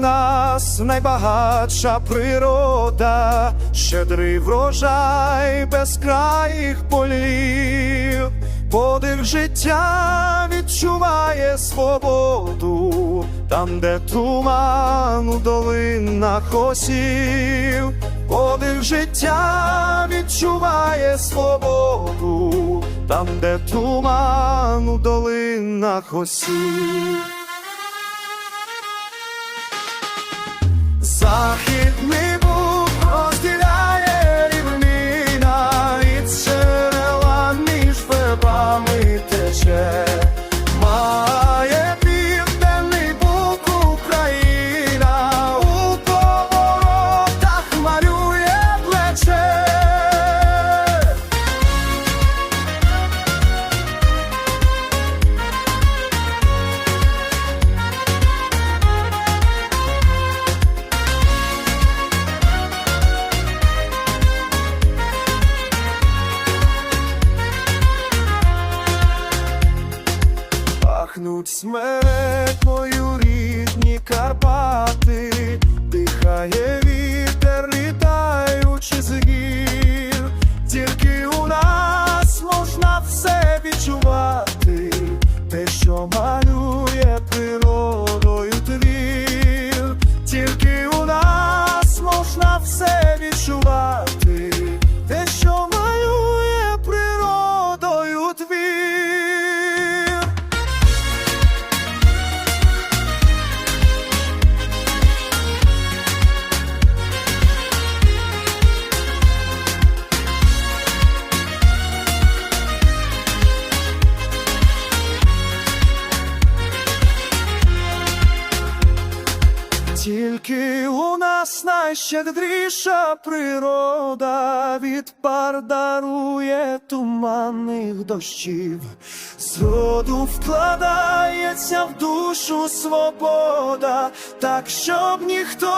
нас найбагатша природа, щедрий врожай безкраїх полів, подих життя відчуває свободу, там, де туман у долинах осів, подих життя відчуває свободу, там, де туман у долинах осів. far Пахнуть смертною рідні Карпати, Тільки у нас найщедріша природа від пар дарує туманних дощів, зроду вкладається в душу свобода, так щоб ніхто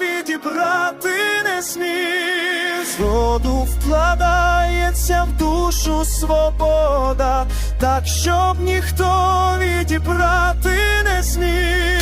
відібрати не смів. Зроду вкладається в душу свобода, так щоб ніхто відібрати не смів.